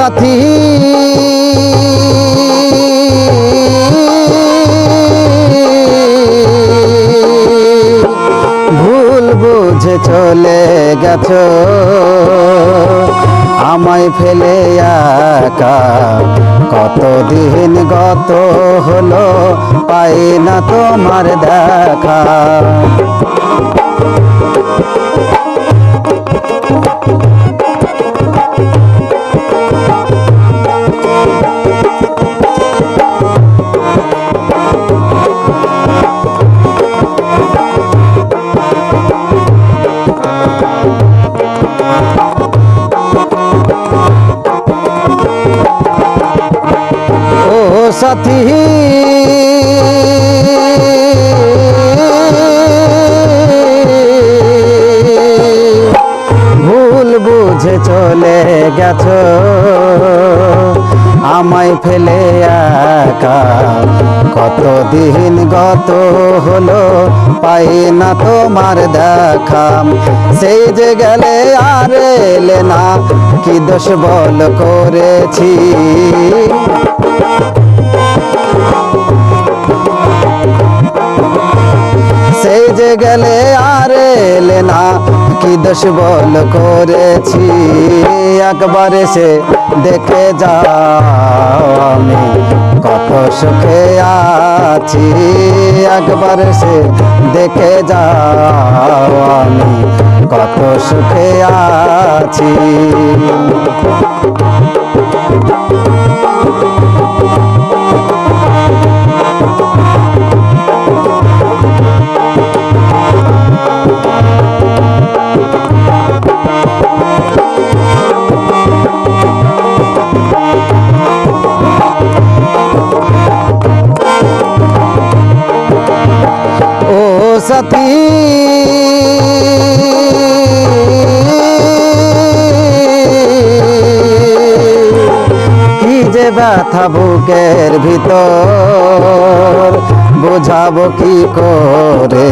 সাথী। ভুল বুঝে চলে গেছো, আমায় ফেলে একা। কতদিন গত হলো, পাই না তোমার দেখা। সাথী। ভুল বুঝে চলে গেছ, আমায় ফেলে একা। কতদিন গত হলো, পাই না তোমার দেখা। সেই যে গেলে আর এলে না, কি দোষ বল করেছি? যে গেলে আর এলে না। কি দোষ বল করেছি? একবার সে দেখে যাও আমি কত সুখে আছি। একবার সে দেখে যাও আমি কত সুখে আছি। সাথী কি যে ব্যথা বুকের ভিতর, বোঝাবো কি করে?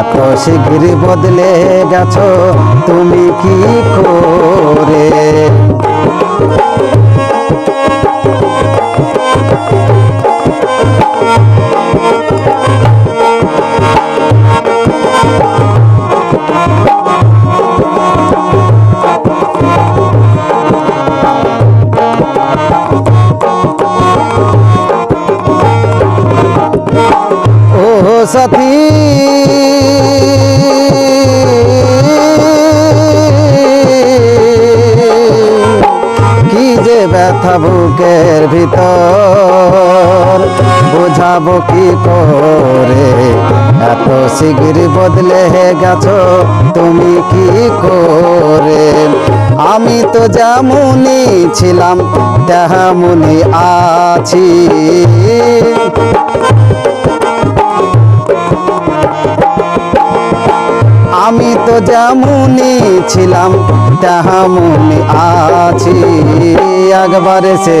এত শীঘ্র বদলে গেছো, তুমি কি করে? ভিতর। বোঝাবো কি করে? এত শীঘ্র বদলে গেছো, তুমি কি করে? আমি তো যেমনই ছিলাম, তেমনই আছি। আমি তো যেমনই ছিলাম, তেমনই আছি। একবারে সে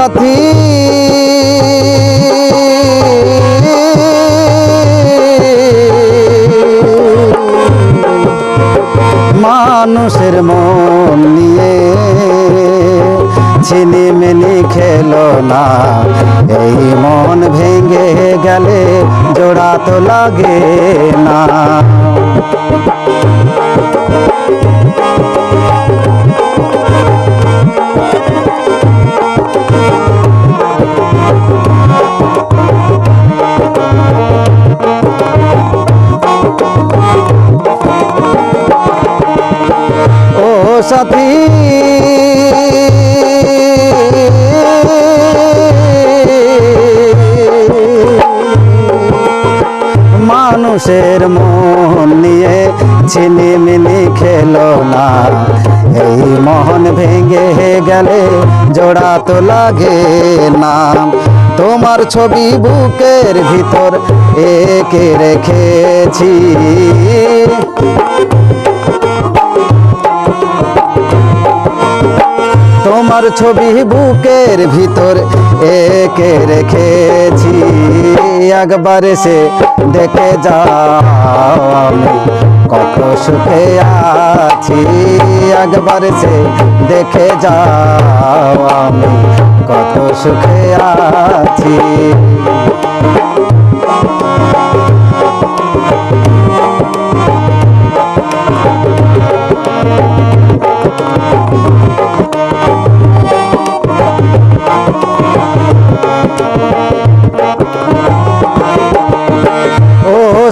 সাথী মানুষের মন নিয়ে ছিনিমিনি খেলো না। এই মন ভেঙে গেলে জোড়া তো লাগে না। সাথী। মানুষের মন নিয়ে ছিনিমিনি খেলো না। এই মন ভেঙে গেলে জোড়া তো লাগে না। তোমার ছবি বুকের ভিতর একে রেখেছি। তোমার ছবি বুকের ভিতর একে রেখেছি। একবার সে দেখে যাও কত সুখে আছি। একবার সে দেখে যাও আমি কত সুখে আছি।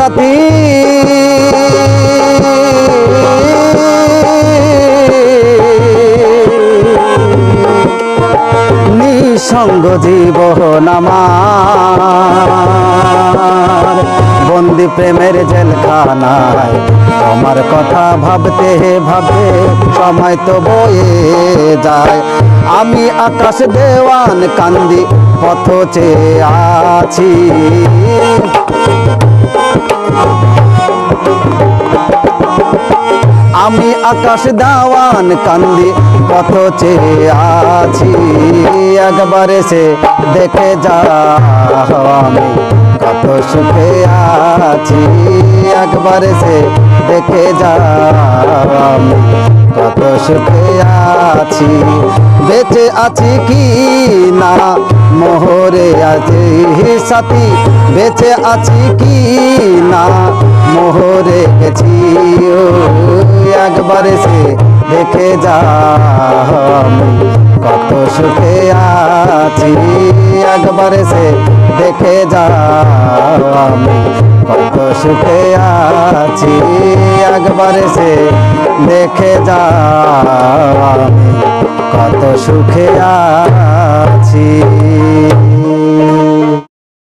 সাথী। নিঃসঙ্গ জীবন আমার। বন্দি প্রেমের জেলখানায় তোমার কথা ভাবতে ভাবতে সময় তো বয়ে যায়। আমি আকাশ দেওয়ান কান্দি পথ চেয়ে আছি। আকাশ দাওয়ান কান্দি, কত চেয়ে আছি। একবারে সে দেখে যা আমি, কত সুখে আছি। একবারে সে দেখে যা আমি কত সুখে আছি বেঁচে আছি কি না? মোহরে আছি সাথী, বেঁচে আছি কি না? মোহরে গেছি একবারে সে দেখে যা কত সুখে আছি একবারে সে দেখে যাও কত সুখে আছি। একবার সে দেখে যাও আমি কত সুখে আছি।